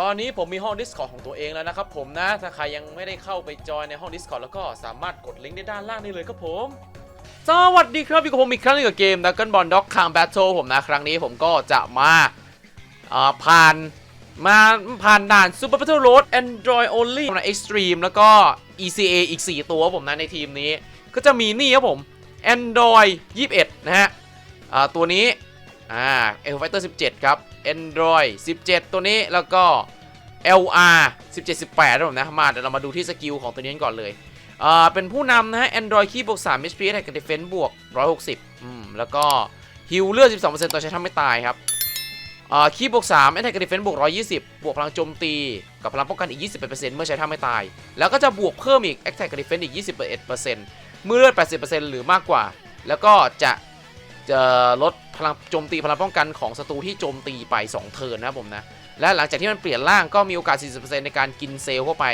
ตอนนี้ผมมีห้อง Discord ของตัวเองแล้วนะครับผมนะ ถ้าใครยังไม่ได้เข้าไปจอยในห้อง Discord แล้วก็สามารถกดลิงก์ได้ด้านล่างนี้เลยครับผม สวัสดีครับอยู่กับผมอีกครั้งหนึงกับเกม Dragon Ball Dog Kang Battle ผมนะ ครั้งนี้ผมก็จะมาผ่านมาผ่านด่าน Super Battle Road Android Only ใน Extreme แล้วก็ ECA อีก 4 ตัวผมนะในทีมนี้ ก็จะมีนี่ครับผม Android 21 นะฮะตัวนี้อ่า L Fighter 17 ครับ Android 17 ตัวนี้แล้วก็ LR 17 18นะผมนะ มาเดี๋ยวเรามาดูที่สกิลของตัวนี้ก่อนเลยอ่าเป็นผู้นำนะฮะ Android คีย์บวก3 HP Attack กับ Defense บวก 160อืมแล้วก็ฮิลเลือด 12%ต่อใช้ทำไม่ตายครับอ่าคีย์บวก3 Attack กับ Defense บวก 120 บวกพลังโจมตี กับพลังป้องกันอีก 21%เมื่อใช้ท่าไม่ตาย แล้วก็จะบวกเพิ่มอีก Attack กับ Defense อีก 21%เมื่อเลือด 80%หรือมากกว่า แล้วก็จะจะลด พลังโจมตีพลังป้องกันของศัตรูที่โจมตีไป 2 เทิร์นนะครับผมนะ และหลังจากที่มันเปลี่ยนร่างก็มีโอกาส 40%ในการกินเซลล์เข้าไป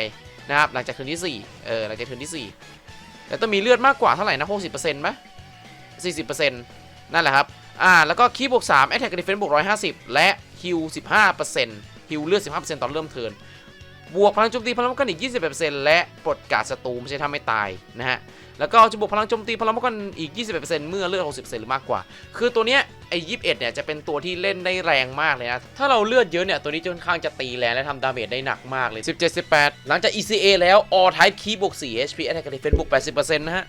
นะครับหลังจากเทิร์นที่4เออหลังจากเทิร์นที่ 4 แต่ต้องมีเลือดมากกว่าเท่าไหร่นะ60%ไหม40%นั่นแหละครับอ่าแล้วก็คีบวก3 Attack Defense บวก150 และฮิล15%ฮิลเลือด 15%ตอนเริ่มเทิร์นบวกพลังโจมตีพลังป้องกันอีก21%และปลดการดศัตรูไม่ใช่ทำให้ตายนะฮะ แล้วก็จะบวกพลังโจมตีพลังป้องกันอีก21%เมื่อเลือด 60%หรือมากกว่า คือตัวเนี้ย ไอ้21เนี่ยจะเป็นตัวที่เล่นได้แรงมากเลยนะ ถ้าเราเลือดเยอะเนี่ยตัวนี้จะค่อนข้างจะตีแรงและทำดาเมจได้หนักมากเลย 17 18 หลังจาก ECA แล้ว All Type Key บวก4 HP Attack กับ Defense บวก80%นะฮะ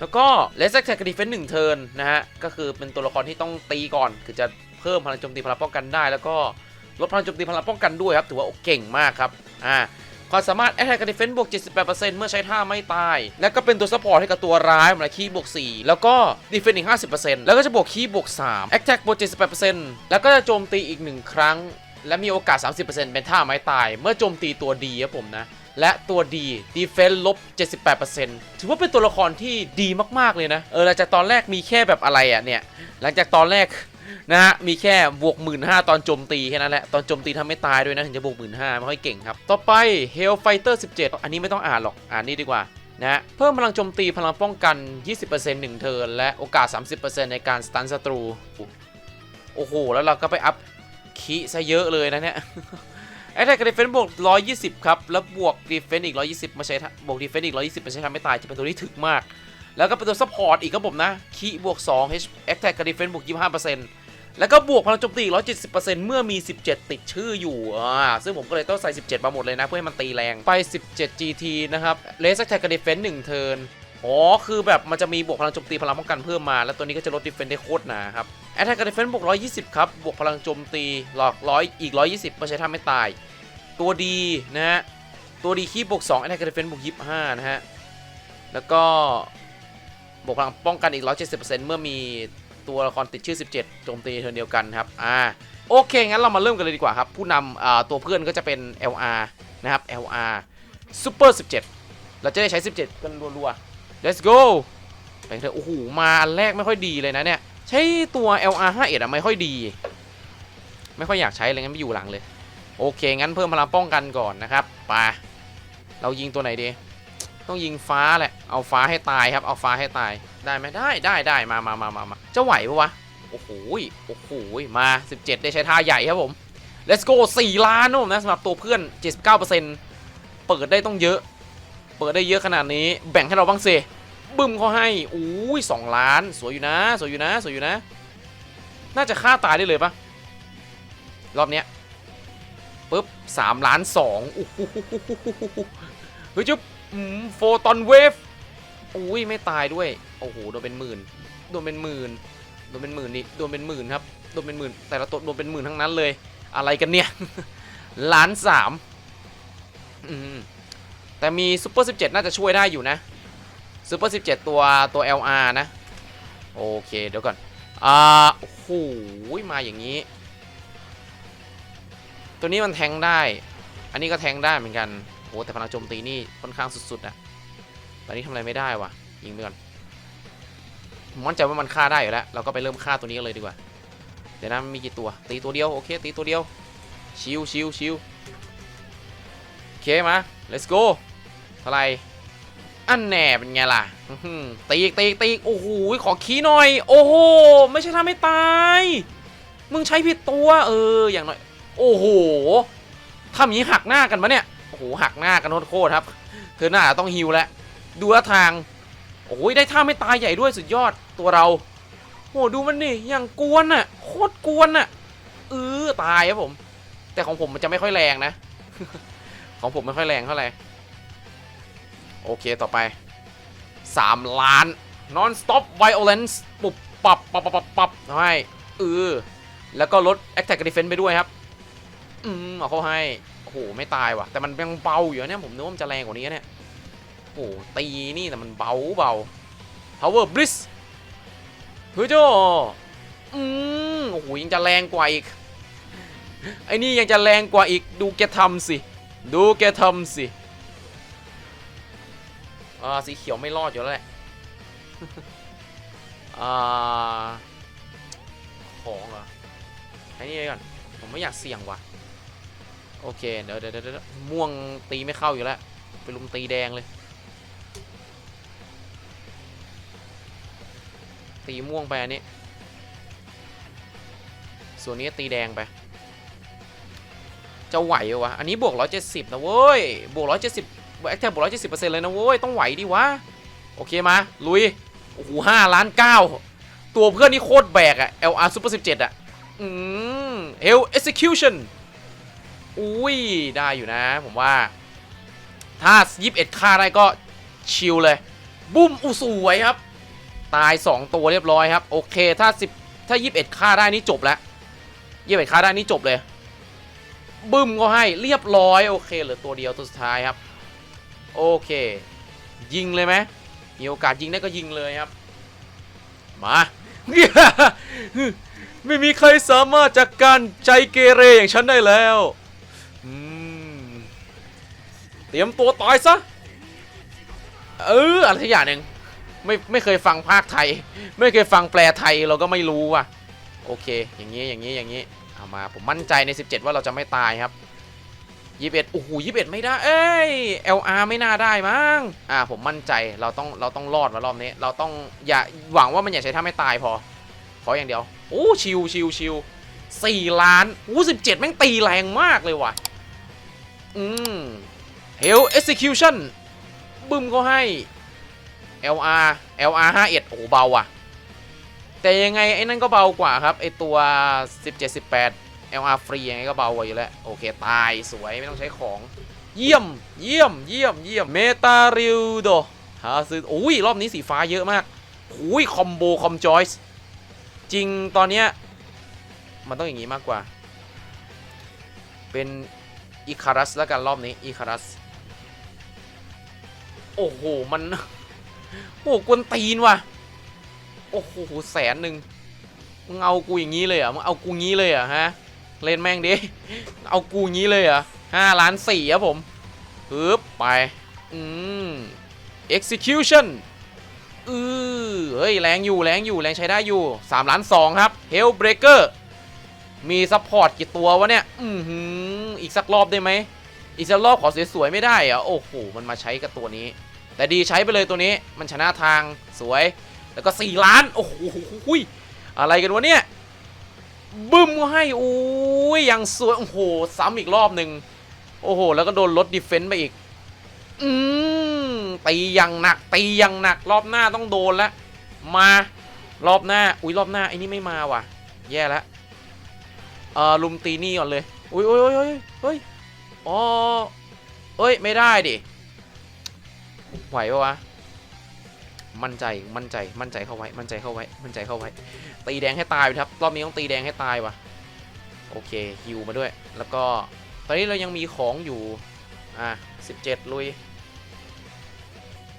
แล้วก็ Let's Attack กับ Defense 1 turn นะฮะ ก็คือเป็นตัวละครที่ต้องตีก่อน คือจะเพิ่มพลังโจมตีพลังป้องกันได้ แล้วก็ลดพลังโจมตีพลังป้องกันด้วยครับ ถือว่าเก่งมากครับ อ่า ความสามารถ Attack กับ Defense บวก 78%เมื่อใช้ท่าไม่ตาย แล้วก็เป็นตัวซัพพอร์ตให้กับตัวร้ายเหมือนคีบวก 4 แล้วก็ Defense อีก 50%แล้วก็จะบวกคีบวก3 Attack บวก 78%แล้วก็จะโจมตีอีก 1 ครั้ง และมีโอกาส 30%เป็นท่าไม้ตาย เมื่อโจมตีตัวดีครับผมนะและตัวดี Defense ลบ 78%ถือว่าเป็นตัวละครที่ดีมาก ๆ เลยนะ เออหลังจากตอนแรกมีแค่แบบอะไรอะเนี่ย หลังจากตอนแรก นะฮะ มีแค่บวก1 5ื่นห้าตอนโจมตีแค่นั้นแหละ ตอนโจมตีทำไม่ตายด้วยนะ ถึงจะบวก1 5ื่นห้าไม่ค่อยเก่งครับ ต่อไป Hellfighter 17 อันนี้ไม่ต้องอ่านหรอก อ่านนี่ดีกว่านะฮะเพิ่มพลังโจมตีพลังป้องกัน 20% 1เทิร์นและโอกาส 30%ในการสตันศัตรู โอ้โห แล้วเราก็ไปอัพคีซะเยอะเลยนะเนี่ยแอตแทกกับดีเฟนซ์บวก 120 ครับ แล้วบวกดีเฟนซ์อีก 120 มาใช้บวกดีเฟนซ์อีก 120 มาใช้ทำไม่ตายจะเป็นตัวที่ถึกมาก แล้วก็เป็นตัวซัพพอร์ตอีกครับผมนะคีบวก2 H Attack กับ Defense บวก 25% แล้วก็บวกพลังโจมตีอีก170%เมื่อมี 17 ติดชื่ออยู่อ่าซึ่งผมก็เลยต้องใส่ 17 มาหมดเลยนะ เพื่อให้มันตีแรงไป 17 GT นะครับ Laser Attack กับ Defense 1เทิร์นอ๋อ คือแบบมันจะมีบวกพลังโจมตีพลังป้องกันเพิ่มมา แล้วตัวนี้ก็จะลด Defense ได้โคตรหนาครับ Attack กับ Defense บวก 120 ครับ บวกพลังโจมตีหลอกร้อยอีก 120มาใช้ทำไม่ตาย ตัวดีนะฮะ ตัวดีคีบบวก2 Attack กับ Defense บวก25 นะฮะ แล้วก็บวกพลังป้องกันอีก 170%เมื่อมี ตัวละครติดชื่อ 17 โจมตีเทิร์นเดียวกันครับ อ่า โอเค งั้นเรามาเริ่มกันเลยดีกว่าครับ ผู้นำอ่าตัวเพื่อนก็จะเป็น LR นะครับ LR Super 17 เราจะได้ใช้ 17 กันรัวๆ let's go ไปเถอะ โอ้โห มาอันแรกไม่ค่อยดีเลยนะเนี่ย ใช้ตัว LR 51อะไม่ค่อยดี ไม่ค่อยอยากใช้เลยงั้นไม่อยู่หลังเลย โอเค งั้นเพิ่มพลังป้องกันก่อนนะครับไปเรายิงตัวไหนดี ต้องยิงฟ้าแหละ เอาฟ้าให้ตายครับ เอาฟ้าให้ตาย ได้ไหมได้ ได้ ได้ มามามามามา จะไหวปะวะ โอ้โหโอ้โหมา 17 ได้ใช้ท่าใหญ่ครับผม let's go 4 ล้านนะผมนะสำหรับตัวเพื่อน 79%เปิดได้ต้องเยอะ เปิดได้เยอะขนาดนี้ แบ่งให้เราบ้างสิบึ้มเขาให้อุ้ย2ล้าน สวยอยู่นะ สวยอยู่นะ สวยอยู่นะ น่าจะฆ่าตายได้เลยปะรอบเนี้ยปุ๊บ3ล้าน2อู้หูเฮ้ยจุ๊บโฟตอนเวฟอุ้ยไม่ตายด้วย โอ้โหโดนเป็นหมื่น โดนเป็นหมื่นโดนเป็นหมื่นนี่โดนเป็นหมื่นครับโดนเป็นหมื่นแต่ละตัวโดนเป็นหมื่นทั้งนั้นเลย อะไรกันเนี่ยล้านสามอืมแต่มีซูเปอร์17น่าจะช่วยได้อยู่นะซูเปอร์17ตัวตัว LR นะ โอเคเดี๋ยวก่อนอ่าโอ้โหมาอย่างนี้ ตัวนี้มันแทงได้ อันนี้ก็แทงได้เหมือนกันโอ้แต่พลังโจมตีนี่ค่อนข้างสุดๆอะตอนนี้ทำอะไรไม่ได้วะยิงไปก่อน มั่นใจว่ามันฆ่าได้อยู่แล้ว เราก็ไปเริ่มฆ่าตัวนี้กันเลยดีกว่า เดี๋ยวนะมีกี่ตัว ตีตัวเดียว โอเค ตีตัวเดียว ชิวชิวชิวโอเคมา let's go เท่าไหรอันแน่เป็นไงล่ะตีตีตีโอ้โห ขอขี้หน่อย โอ้โห ไม่ใช่ทำไม่ตาย มึงใช้ผิดตัว เออ อย่างน้อย โอ้โหทำอย่างนี้หักหน้ากันมะเนี่ย โอ้โห หักหน้ากันโคตรครับ เธอหน้าต้องฮิวแล้ว ดูท่าทาง โอ้ยได้ท่าไม่ตายใหญ่ด้วยสุดยอด ตัวเราโอ้ดูมันนี่อย่างกวนน่ะโคตรกวนน่ะเออตายครับผม แต่ของผมมันจะไม่ค่อยแรงนะ ของผมไม่ค่อยแรงเท่าไหร่โอเคต่อไป 3 ล้าน non stop violence ปุบปับปับปับปับปับให้เออแล้วก็ลด attack defense ไปด้วยครับ อืมเอาเขาให้โอ้โหไม่ตายว่ะ แต่มันยังเบาอยู่นะเนี่ยผมนึกว่ามันจะแรงกว่านี้เนี่ยโอ้โหตีนี่แต่มันเบาเบา power bliss เฮ้ยโจอืมโอ้โหยังจะแรงกว่าอีก ไอ้นี่ยังจะแรงกว่าอีก ดูแกทำสิ ดูแกทำสิอ่าสีเขียวไม่รอดอยู่แล้วแหละอ่าของเหรอไอ้นี่ก่อน ผมไม่อยากเสี่ยงว่ะ โอเค เดี๋ยวเดี๋ยวเดี๋ยวม่วงตีไม่เข้าอยู่แล้ว ไปลุมตีแดงเลย ตีม่วงไปอันนี้ ส่วนนี้ตีแดงไป จะไหววะ อันนี้บวก 170 นะเว้ย บวก 170แอคแทบวก 170 เลยนะเว้ย ต้องไหวดิวะ โอเคมา ลุย โอ้โห5ล้าน9ตัวเพื่อนนี่โคตรแบกอะ LR Super 17 อะอืม Hell Execution อุ้ย ได้อยู่นะ ผมว่า ถ้า 21 ค่าได้ก็ชิลเลย บุ้มอุสวยครับ ตาย 2 ตัวเรียบร้อยครับ โอเคถ้า 10 ถ้า 21 ค่าได้นี่จบแล้ว21ค่าได้นี่จบเลย บึ้มก็ให้เรียบร้อยโอเคเหลือตัวเดียวตัวสุดท้ายครับ โอเค ยิงเลยไหมมีโอกาสยิงได้ก็ยิงเลยครับ มาไม่มีใครสามารถจัดกการใจเกเรอย่างฉันได้แล้วเตรียมตัวตายซะ เอออะไรสักอย่างหนึ่ง ไม่ไม่เคยฟังภาคไทย ไม่เคยฟังแปลไทยเราก็ไม่รู้ว่ะโอเค อย่างนี้อย่างนี้อย่างนี้เอามาผมมั่นใจใน 17 ว่าเราจะไม่ตายครับ21โอ้โห21 ไม่ได้ เอ้ย LR ไม่น่าได้มั้งอ่าผมมั่นใจเราต้องเราต้องรอดมารอบนี้ เราต้องอย่าหวังว่ามันอย่าใช้ท่าไม่ตายพอ ขออย่างเดียวโอ้ชิวชิวชิวสี่ล้านโอ้สิบเจ็ดแม่งตีแรงมากเลยว่ะ อืม Hell Execution บึ้มก็ให้ LR LR 51โอ้โหเบาว่ะ แต่ยังไงไอ้นั่นก็เบากว่าครับไอตัว 17 18 LR ฟรียังไงก็เบากว่าอยู่แล้ว โอเค ตายสวยไม่ต้องใช้ของ เยี่ยมเยี่ยมเยี่ยมเยี่ยมเมตาริวโดฮาซึโอ้ยรอบนี้สีฟ้าเยอะมากโอ้ยคอมโบคอมจอยส์จริงตอนเนี้ยมันต้องอย่างนี้มากกว่า เป็นอีคารัสแล้วกันรอบนี้อีคารัส โอ้โห มัน โอ้โหกวนตีนว่ะ โอ้โหแสนหนึ่งมึงเอากูอย่างนี้เลยอะมึงเอากูงี้เลยอะฮะ เล่นแม่งดิ เอากูงี้เลยอะห้าล้านสี่ครับผมฮึบไป อืม execution อือเฮ้ย แรงอยู่ แรงอยู่ แรงใช้ได้อยู่3ล้าน2ครับ Hellbreaker มีซัพพอร์ตกี่ตัววะเนี่ย อือหือ อีกสักรอบได้ไหม อีกสักรอบขอสวยๆไม่ได้อะโอ้โห มันมาใช้กับตัวนี้ แต่ดีใช้ไปเลยตัวนี้มันชนะทางสวย แล้วก็ 4 ล้าน โอ้โหอะไรกันวะเนี่ยบึ้มให้อุ้ยยังสวย โอ้โห ซ้ำอีกรอบหนึ่งโอ้โห แล้วก็โดนลดดีเฟนต์ไปอีก อืมตีอย่างหนัก ตีอย่างหนัก รอบหน้าต้องโดนล้วมารอบหน้า อุ้ยรอบหน้าไอ้นี่ไม่มาว่ะ แย่แล้วเออลุมตีนี่ก่อนเลย อุ้ยอุ้ยอุ้ยอุ้ยเฮ้ยอ๋อเอ้ย ไม่ได้ดิ ไหวปะวะ มั่นใจ มั่นใจ มั่นใจเข้าไว้ มั่นใจเข้าไว้ มั่นใจเข้าไว้ ตีแดงให้ตายไปครับ รอบนี้ต้องตีแดงให้ตายวะโอเคฮิวมาด้วย แล้วก็ ตอนนี้เรายังมีของอยู่ อะ17 ลุย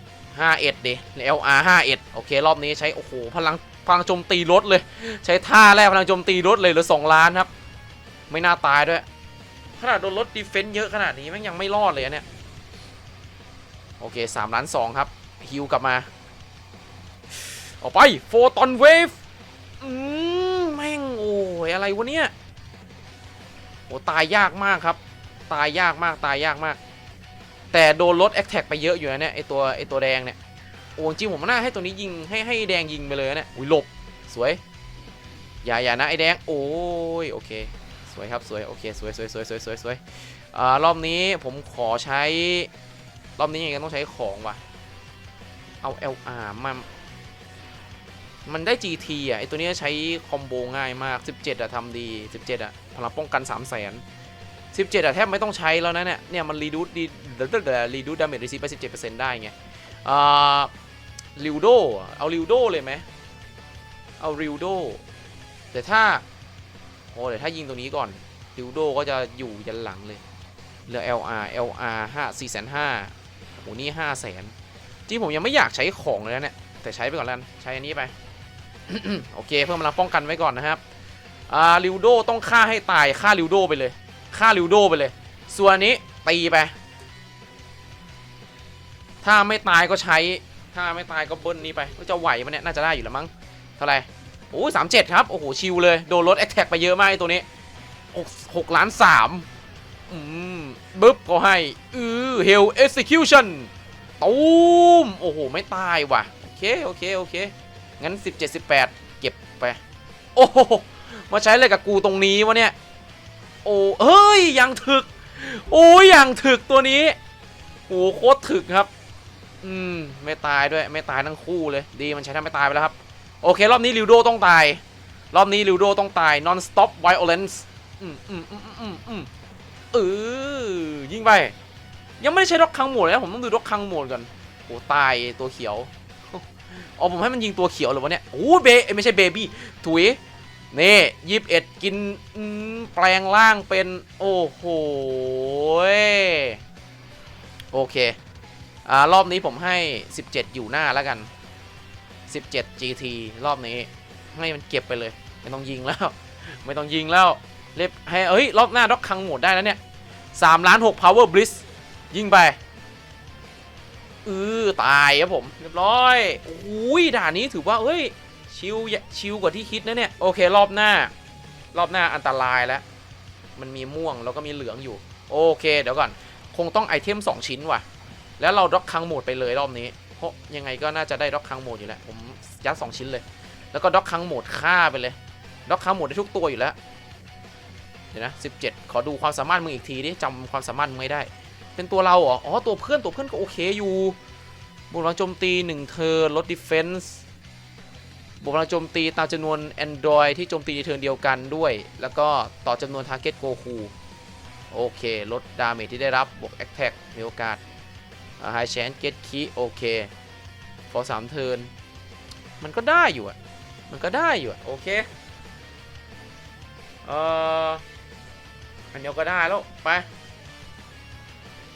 51ดิ LR 51โอเค รอบนี้ใช้ โอ้โห พลัง พลังโจมตีลดเลย ใช้ท่าแรกพลังโจมตีลดเลยเหลือ2ล้านครับ ไม่น่าตายด้วย ขนาดโดนลดดีเฟนต์เยอะขนาดนี้แม่งยังไม่รอดเลยเนี่ย โอเค3ล้าน2ครับฮิวกลับมา ออกไปโฟตอนเวฟอืมแม่งโอ้ยอะไรวะเนี่ยโอ้ตายยากมากครับ ตายยากมากตายยากมาก แต่โดนลดแอคแท็กไปเยอะอยู่นะเนี่ยไอตัวไอตัวแดงเนี่ยโอ้จริงผมน่าให้ตัวนี้ยิงให้ให้แดงยิงไปเลยนะเนี่ยอุ้ยหลบสวยอย่าอย่านะไอแดงโอ้ยโอเคสวยครับสวยโอเคสวยสวยสวยสวยสวยสวยอ่ารอบนี้ผมขอใช้ รอบนี้ยังต้องใช้ของว่ะ เอา LR มามันได้ GT อะไอตัวนี้ใช้คอมโบง่ายมาก 17 อะทำดี 17 อะพลังป้องกัน 3 0 0 0 0 0 17 อะ แทบไม่ต้องใช้แล้วนะเนี่ย เนี่ย มันรีดูดดีรีดูดดาเมจรีซีไป 17%ได้ไงอ่าลิวโดเอาลิวโดเลยไหมเอาลิวโดแต่ถ้าโอ้เดี๋ยวถ้ายิงตัวนี้ก่อนลิวโดก็จะอยู่ยันหลังเลยเหลือ LR LR 5 4 5 0 0 โอ้นี่5 0 0 0 0 0จริงผมยังไม่อยากใช้ของเลยนะเนี่ย แต่ใช้ไปก่อนแล้วใช้อันนี้ไป โอเค เพิ่มพลังป้องกันไว้ก่อนนะครับอ่าลิวโดต้องฆ่าให้ตายฆ่าลิวโดไปเลยฆ่าลิวโดไปเลย ส่วนอันนี้ตีไป ถ้าไม่ตายก็ใช้ ถ้าไม่ตายก็เบิ้ลนี้ไป ก็จะไหวมันเนี่ยน่าจะได้อยู่แล้วมั้ง เท่าไหร่โอ้สามเจ็ดครับ โอ้โห ชิลเลย โดนลดแอคแท็กไปเยอะมากไอ้ตัวนี้หกล้านสาม บึ๊บก็ให้ อือเฮลเอ็กซิคิวชั่นตูมโอ้โห ไม่ตายว่ะ โอเค โอเค โอเค งั้น 17 18 เก็บไป โอ้โห มาใช้อะไรกับกูตรงนี้วะเนี่ย โอ้เฮ้ย ยังถึก โอ้ยยังถึกตัวนี้โอ้โคตรถึกครับ อืม ไม่ตายด้วย ไม่ตายทั้งคู่เลย ดีมันใช้ทำไม่ตายไปแล้วครับ โอเค รอบนี้ลิวโดต้องตาย รอบนี้ลิวโดต้องตาย non stop violence อืมอืมอืมอืมอืม เออยิงไป ยังไม่ได้ใช้ด็อกคังโหมดเลยนะผมต้องดูด็อกคังโหมดก่อนโอ้ตายตัวเขียวอ๋อผมให้มันยิงตัวเขียวเหรอวะเนี่ยโอ้เบเอไม่ใช่เบบี้ถุยนี่ยีิบเอ็ดกินแปลงร่างเป็นโอ้โหโอเคอ่ารอบนี้ผมให้ 17 อยู่หน้าแล้วกัน 17 GT รอบนี้ให้มันเก็บไปเลย ไม่ต้องยิงแล้ว ไม่ต้องยิงแล้ว เล็บให้เอ้ย รอบหน้าด็อกคังหมดได้แล้วเนี่ย3ล้าน6 power bliss ยิงไปอือตายครับผมเรียบร้อยอุ้ยด่านนี้ถือว่าเฮ้ยชิวชิวกว่าที่คิดนะเนี่ยโอเครอบหน้า รอบหน้าอันตรายแล้ว มันมีม่วงแล้วก็มีเหลืองอยู่ โอเค เดี๋ยวก่อน คงต้องไอเทม 2 ชิ้นว่ะ แล้วเราด็อกคังโหมดไปเลยรอบนี้เพราะยังไงก็น่าจะได้ด็อกคังโหมดอยู่แล้วผมยัด2ชิ้นเลย แล้วก็ด็อกคังโหมดฆ่าไปเลยด็อกคังโหมดได้ทุกตัวอยู่แล้ว เดี๋ยวนะ17 ขอดูความสามารถมึงอีกทีดิจำความสามารถมึงไม่ได้ เป็นตัวเราเหรอ อ๋อ ตัวเพื่อนตัวเพื่อนก็โอเคอยู่บวกพลังโจมตี 1 เทอร์ลดดิเฟนส์บวกพลังโจมตีตามจำนวน Android ที่โจมตีในเทิร์นเดียวกันด้วย แล้วก็ต่อจำนวน Target Goku โอเคลดดาเมจที่ได้รับบวก Attack มีโอกาส High Chance Get Key โอเค for 3เทิร์นมันก็ได้อยู่อะ มันก็ได้อยู่อะโอเค เอ่อ อันเดียวก็ได้แล้วไป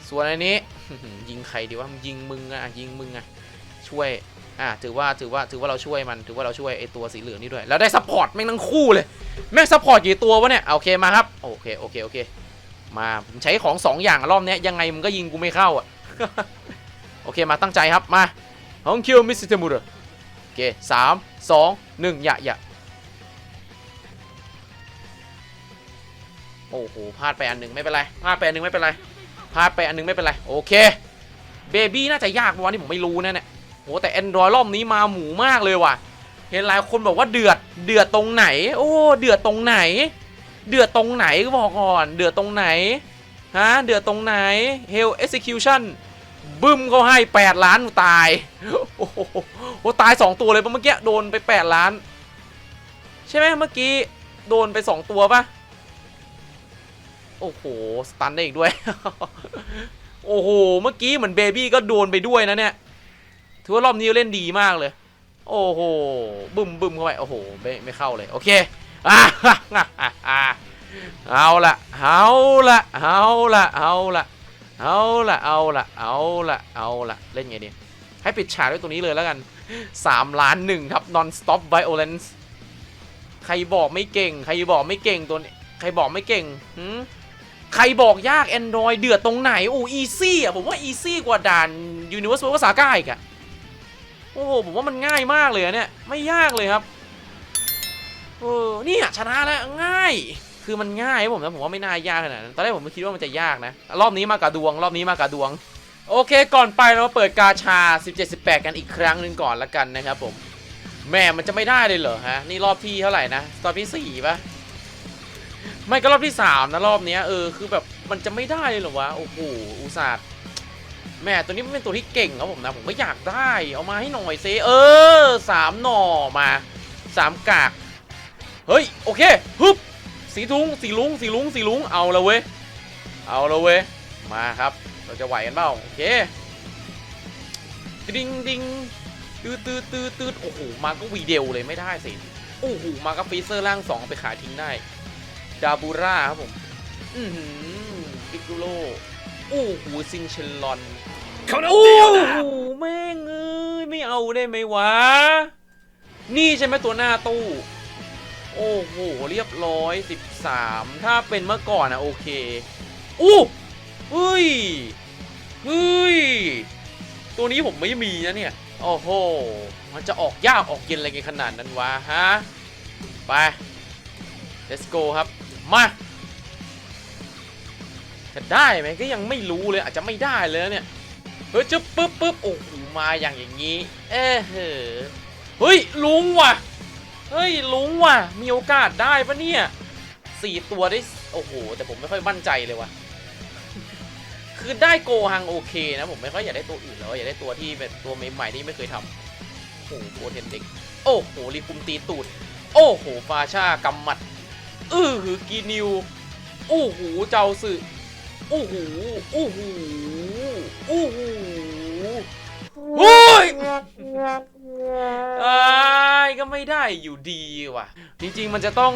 ส่วนอันนี้ ยิงใครดีวะยิงมึงอะยิงมึงอะช่วย อะถือว่าถือว่าถือว่าเราช่วยมันถือว่าเราช่วยไอตัวสีเหลืองนี่ด้วยแล้วได้ซัพพอร์ตแม่งทั้งคู่เลยแม่งซัพพอร์ตกี่ตัววะเนี่ยโอเคมาครับโอเคโอเคโอเคมาผมใช้ของสองอย่างรอบเนี้ยยังไงมึงก็ยิงกูไม่เข้าอะโอเคมาตั้งใจครับมาฮองคิวมิสเตอร์มูร์โอเคสามสองหนึ่งอย่าอย่า โอ้โหพลาดไปอันหนึ่งไม่เป็นไรพลาดไปอันหนึ่งไม่เป็นไรพลาดไปอันหนึ่งไม่เป็นไรโอเคเบบี้น่าจะยากว่านี้ผมไม่รู้นะเนี่ยโหแต่ Android รอบนี้มาหมูมากเลยว่ะ เห็นหลายคนบอกว่าเดือดเดือดตรงไหน โอ้เดือดตรงไหน เดือดตรงไหนก็บอกก่อน เดือดตรงไหนฮะเดือดตรงไหน Hell Execution บึ้มเขาให้ 8 ล้านตายโอ้โหตาย 2 ตัวเลยปะเมื่อกี้โดนไป 8 ล้าน ใช่ไหมเมื่อกี้โดนไป 2 ตัวปะ โอ้โห สตันได้อีกด้วย โอ้โห เมื่อกี้เหมือนเบบี้ก็โดนไปด้วยนะเนี่ย ถือว่ารอบนี้เล่นดีมากเลย โอ้โห บึ้มบึ้มเข้าไป โอ้โห ไม่ไม่เข้าเลย โอเคอ่าเอาละเอาละเอาละเอาละเอาละเอาละเอาละเอาละเล่นไงดี ให้ปิดฉากด้วยตัวนี้เลยแล้วกัน 3 ล้านหนึ่งครับ non stop violence ใครบอกไม่เก่ง ใครบอกไม่เก่งตัวนี้ ใครบอกไม่เก่งหืม ใครบอกยาก Android เดือดตรงไหนโอ้ easy อะผมว่า easy กว่าด่าน Universe ภาษาก้าอีกอะโอ้โหผมว่ามันง่ายมากเลยเนี่ยไม่ยากเลยครับเออเนี่ยชนะแล้วง่าย คือมันง่ายผมนะผมว่าไม่น่ายากขนาดนั้นตอนแรกผมไม่คิดว่ามันจะยากนะ รอบนี้มากับดวง รอบนี้มากับดวง โอเค ก่อนไปเราเปิดกาชา 17-18 กันอีกครั้งหนึ่งก่อนละกันนะครับผมแม่มันจะไม่ได้เลยเหรอฮะนี่รอบที่เท่าไหร่นะรอบที่สี่ปะ ไม่ก็รอบที่สามนะรอบเนี้ยเออคือแบบมันจะไม่ได้เลยเหรอวะโอ้โหอุตส่าห์แม่ตัวนี้มันเป็นตัวที่เก่งครับผมนะผมก็อยากได้ เอามาให้หน่อยเซเออสามหน่อมาสามกากเฮ้ยโอเคฮึบสีทุงสีลุงสีลุงสีลุงเอาละเว้ยเอาละเว้ยมาครับ เราจะไหวกันเปล่าโอเคดิงดิงตืดตืดตืดตืดโอ้โหมาก็วีเดียวเลยไม่ได้สิโอ้โหมาก็ฟีเซอร์ล่างสองไปขายทิ้งได้ ดาบูร่าครับผม อือหือปิกุโลโอ้โหซินเชลอนโอ้โหแม่งเอ้ยไม่เอาได้ไหมวะ นี่ใช่ไหมตัวหน้าตู้ โอ้โห เรียบร้อย 13 ถ้าเป็นเมื่อก่อนอะโอเคอู้เฮ้ยเฮ้ย ตัวนี้ผมไม่มีนะเนี่ย โอ้โห มันจะออกยากออกเย็นอะไรกันขนาดนั้นวะฮะ ไป let's go ครับ มาจะได้ไหมก็ยังไม่รู้เลยอาจจะไม่ได้เลยเนี่ย เฮ้ยจึ๊บปึ๊บปึ๊บโอ้โหมาอย่างอย่างนี้ เอ้เหอะเฮ้ยลุงว่ะ เฮ้ยลุงว่ะ มีโอกาสได้ปะเนี่ยสี่ตัวได้ โอ้โห แต่ผมไม่ค่อยมั่นใจเลยว่ะ คือได้โกฮังโอเคนะผมไม่ค่อยอยากได้ตัวอื่นแล้วอยากได้ตัวที่เป็นตัวใหม่ๆที่ไม่เคยทำโอ้โหโปรเทนเด็ก โอ้โหรีคุมตีตูด โอ้โหฟาชากำมัด อือหือกีนิวโอ้โหเจ้าสึโอ้หโอ้โหโอ้โหโอ้ยอ้ายก็ไม่ได้อยู่ดีว่ะ จริง ๆ มันจะต้อง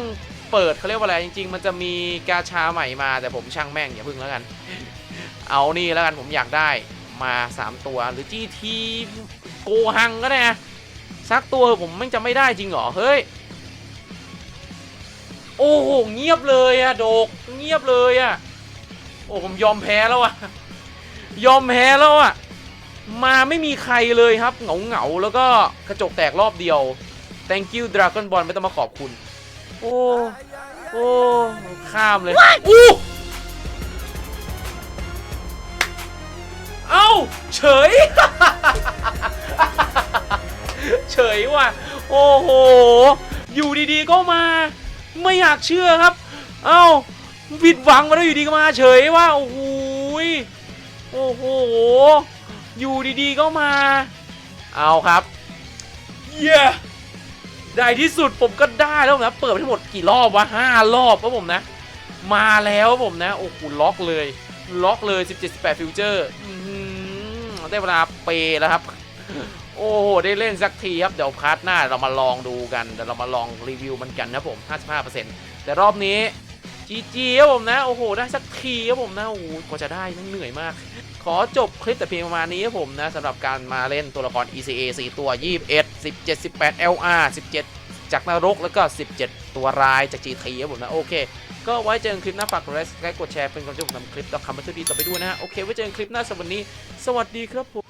เปิดเขาเรียกว่าอะไรจริง ๆ มันจะมีกาชาใหม่มาแต่ผมช่างแม่งอย่าพึ่งแล้วกัน เอานี่แล้วกันผมอยากได้มา 3 ตัวหรือ GT โกหังก็ได้นะสักตัวผมม่งจะไม่ได้จริงเหรอเฮ้ย โอ้โหเงียบเลยอะโดกเงียบเลยอะโอ้ผมยอมแพ้แล้วอะยอมแพ้แล้วอะมาไม่มีใครเลยครับเหงาเหงาๆแล้วก็กระจกแตกรอบเดียว thank you Dragon Ball ไม่ต้องมาขอบคุณ โอ้โอ้ข้ามเลยอู้เอ้าเฉย เฉยว่ะ โอ้โห อยู่ดีๆก็มา ไม่อยากเชื่อครับ เอ้าผิดหวังมาแล้วอยู่ดีก็มาเฉยว่าโอ้โหโอ้โห อยู่ดีๆก็มา เอาครับเย้ได้ที่สุดผมก็ได้แล้วนะ เปิดไปทั้งหมดกี่รอบวะห้ารอบครับผมนะ มาแล้วผมนะ โอ้โหล็อกเลย ล็อกเลย 17 18 ฟิวเจอร์ได้เวลาเปย์แล้วครับ โอ้โห ได้เล่นสักทีครับ เดี๋ยวพาร์ทหน้าเรามาลองดูกันเดี๋ยวเรามาลองรีวิวมันกันนะผม 55%แต่รอบนี้จีจีครับผมนะ โอ้โห ได้สักทีครับผมนะ โอ้โหกว่าจะได้นั่งเหนื่อยมาก ขอจบคลิปแต่เพียงประมาณนี้ครับผมนะสำหรับการมาเล่นตัวละคร ECA 4 ตัว 21 17 18 LR 17 จากนรก แล้วก็ 17 ตัวรายจาก GT ครับผมนะ โอเค ก็ไว้เจอกันคลิปหน้าฝากกดไลค์กดแชร์เป็นกำลังใจผมทำคลิปต่อคำบันทึกดีต่อไปด้วยนะฮะ โอเค ไว้เจอกันคลิปหน้าสำหรับวันนี้ สวัสดีครับผม